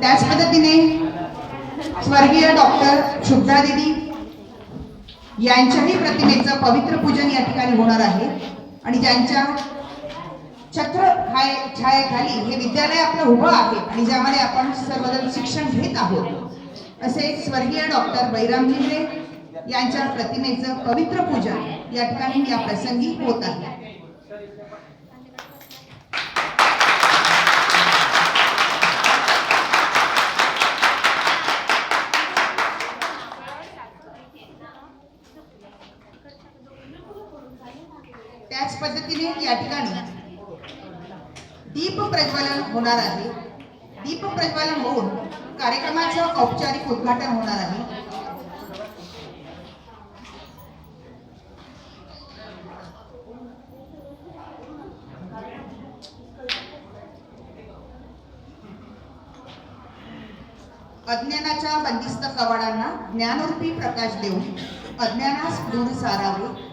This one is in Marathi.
त्याच पद्धतीने स्वर्गीय डॉक्टर शुभ्रा देवी यांच्याही प्रतिमेचं पवित्र पूजन या ठिकाणी होणार आहे. आणि ज्यांच्या छत्र हाय छायेखाली हे विद्यालय आपलं उभं आहे आणि ज्यामध्ये आपण सर्वजण शिक्षण घेत आहोत असे स्वर्गीय डॉक्टर बैराम झिंद्रे यांच्या प्रतिमेचं पवित्र पूजन या ठिकाणी या प्रसंगी होत आहे. त्याच पद्धतीने या ठिकाणी दीप प्रज्वलन होणार आहे. दीप प्रज्वलन होऊन कार्यक्रमाचं औपचारिक उद्घाटन होणार आहे. अज्ञानाच्या बंदिस्त कवाडांना ज्ञानरूपी प्रकाश देऊन अज्ञानास दूर सारावे.